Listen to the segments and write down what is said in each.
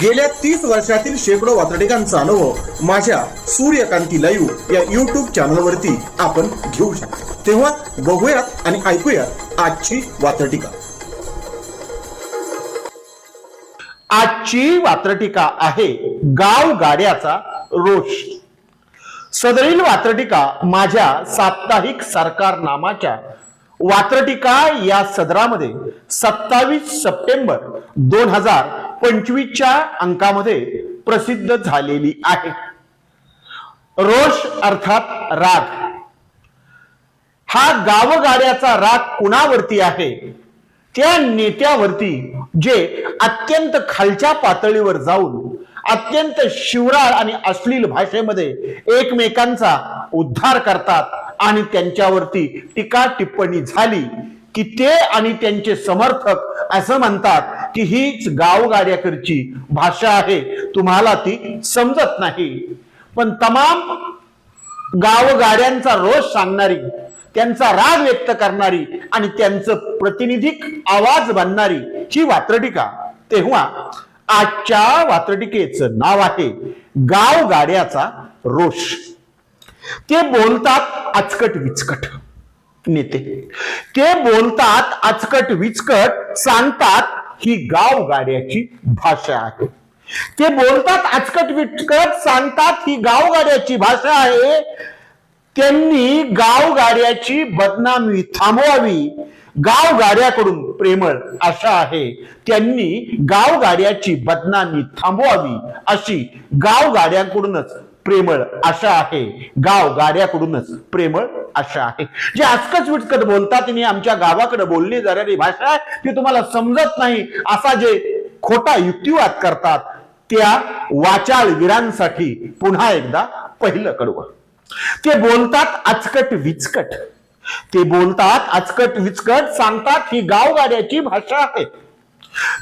गेल्या तीस वर्षातील शेकडो वातडिकांचा अनुभव माझ्या सूर्यकांती लाईव्ह या युट्यूब चॅनलवरती आपण घेऊ शकतो. तेव्हा बघूयात आणि ऐकूयात आजची वातटिका आजची वात्रटिका आहे गाव गाड्याचा रोष. सदरील वात्रटिका माझ्या साप्ताहिक सरकार नामाच्या वात्रटिका या सदरामध्ये सत्तावीस सप्टेंबर दोन हजार पंचवीसच्या अंकामध्ये प्रसिद्ध झालेली आहे. रोष अर्थात राग. हा गावगाड्याचा राग कुणावरती आहे? त्या नेत्यावरती जे अत्यंत खालच्या पातळीवर जाऊन अत्यंत शिवराळ आणि अश्लील भाषेमध्ये एकमेकांचा उद्धार करतात आणि त्यांच्यावरती टीका टिप्पणी झाली की ते आणि त्यांचे समर्थक असं म्हणतात की हीच गावगाड्याकडची भाषा आहे. तुम्हाला ती समजत नाही. पण तमाम गावगाड्यांचा रोष सांगणारी त्यांचा राग व्यक्त करणारी आणि त्यांचं प्रतिनिधिक आवाज बनणारी ही वात्रटिका तेव्हा आजच्या वात्रटिकेचं नाव आहे गाव गाड्याचा रोष. ते बोलतात अचकट विचकट नेते. ते बोलतात आचकट विचकट सांगतात ही गाव गाड्याची भाषा आहे. ते बोलतात आचकट विचकट सांगतात ही गाव गाड्याची भाषा आहे. त्यांनी गाव गाड्याची बदनामी थांबवावी. गाव गाड्याकडून प्रेमळ आशा आहे. त्यांनी गाव गाड्याची बदनामी थांबवावी अशी गाव गाड्यांकडूनच प्रेमळ आशा आहे. गाव गाड्याकडूनच प्रेमळ आशा आहे. जे आजकच विचकत बोलतात आणि आमच्या गावाकडे बोलली जाणारी भाषा आहे ती तुम्हाला समजत नाही. असा जे खोटा युक्तिवाद करतात त्या वाचाळ वीरांसाठी पुन्हा एकदा पहिलं कडवं. ते बोलतात आचकट विचकट. ते बोलतात आचकट विचकट सांगतात ही गावगाड्याची भाषा आहे.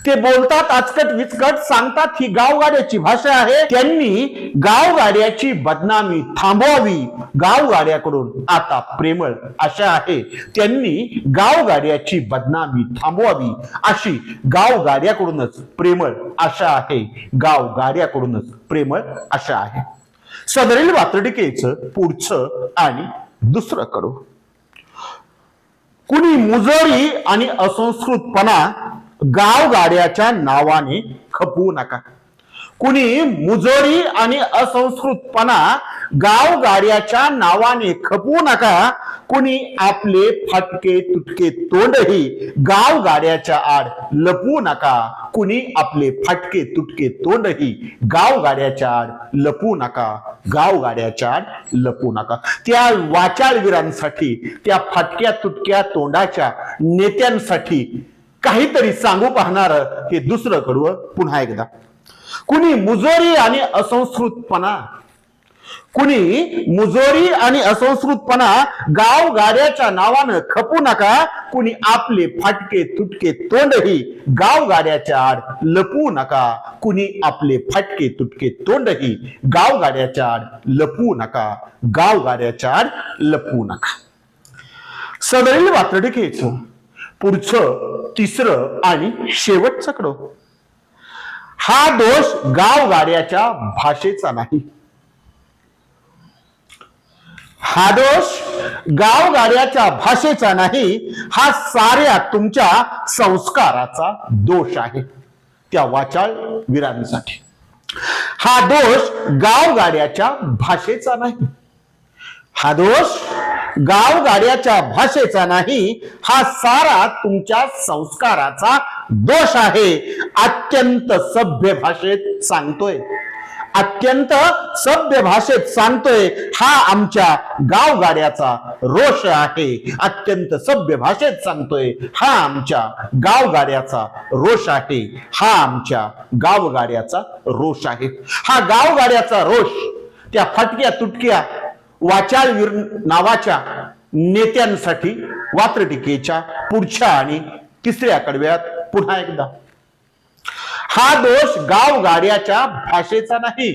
ते बोलतात आचकट विचकट सांगतात ही गावगाड्याची भाषा आहे. त्यांनी गावगाड्याची बदनामी थांबवावी. गावगाड्याकडून आता प्रेमळ आशा आहे. त्यांनी गावगाड्याची बदनामी थांबवावी. अशी गावगाड्याकडूनच प्रेमळ आशा आहे. गावगाड्याकडूनच प्रेमळ आशा आहे. सदरील वात्रटिकेचं पुढचं आणि दुसरं कडू. कुणी मुजळी आणि असंस्कृतपणा गाव गाड्याच्या नावाने खपवू नका. कुणी मुजोरी आणि असंस्कृतपणा गाव गाड्याच्या नावाने खपवू नका कुणी आपले फाटके तुटके तोंडही गाव गाड्याच्या आड लपवू नका कुणी आपले फाटके तुटके तोंडही गाव गाड्याच्या आड लपवू नका गाव गाड्याच्या आड लपवू नका. त्या वाचाळवीरांसाठी त्या फाटक्या तुटक्या तोंडाच्या नेत्यांसाठी काहीतरी सांगू पाहणार हे दुसरं कडवं पुन्हा एकदा. कुणी मुजोरी आणि असंस्कृतपणा कुणी मुजोरी आणि असंस्कृतपणा गाव गाड्याच्या नावानं खपू नका कुणी आपले फाटके तुटके तोंडही गाव गाड्याच्या आड लपवू नका कुणी आपले फाटके तुटके तोंडही गाव गाड्याच्या आड लपवू नका गाव गाड्याच्या आड लपवू नका. सदरील वात्रटिकेचं पुढचं तिसरं आणि शेवटचं कडो हा दोष गाव गाड्याच्या भाषेचा नाही. हा दोष गाव गाड्याच्या भाषेचा नाही हा साऱ्या तुमच्या संस्काराचा दोष आहे. त्या वाचाळ वीरांसाठी हा दोष गाव गाड्याच्या भाषेचा नाही. हा दोष गाव गाड्याच्या भाषेचा नाही हा सारा तुमच्या संस्काराचा दोष आहे. अत्यंत सभ्य भाषेत सांगतोय. अत्यंत सभ्य भाषेत सांगतोय हा आमच्या गावगाड्याचा रोष आहे. अत्यंत सभ्य भाषेत सांगतोय हा आमच्या गावगाड्याचा रोष आहे. हा आमच्या गावगाड्याचा रोष आहे. हा गावगाड्याचा रोष त्या फटक्या तुटक्या वाचाळवीर नावाच्या नेत्यांसाठी वात्रटिकेच्या पुढच्या आणि तिसऱ्या कडव्यात पुन्हा एकदा. हा दोष गावगाड्याच्या भाषेचा नाही.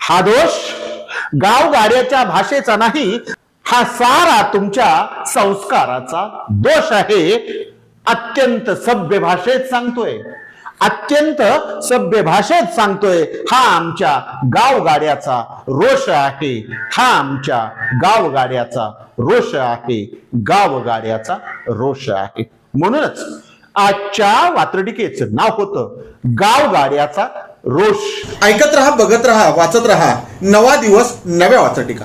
हा दोष गावगाड्याच्या भाषेचा नाही. हा सारा तुमच्या संस्काराचा दोष आहे. अत्यंत सभ्य भाषेत सांगतोय. अत्यंत सभ्य भाषेत सांगतोय हा आमच्या गावगाड्याचा रोष आहे. हा आमच्या गावगाड्याचा रोष आहे. गावगाड्याचा रोष आहे. म्हणूनच आजच्या वात्रटिकेचं नाव होतं गावगाड्याचा रोष. ऐकत रहा बघत रहा वाचत रहा. नवा दिवस नव्या वात्रटिका.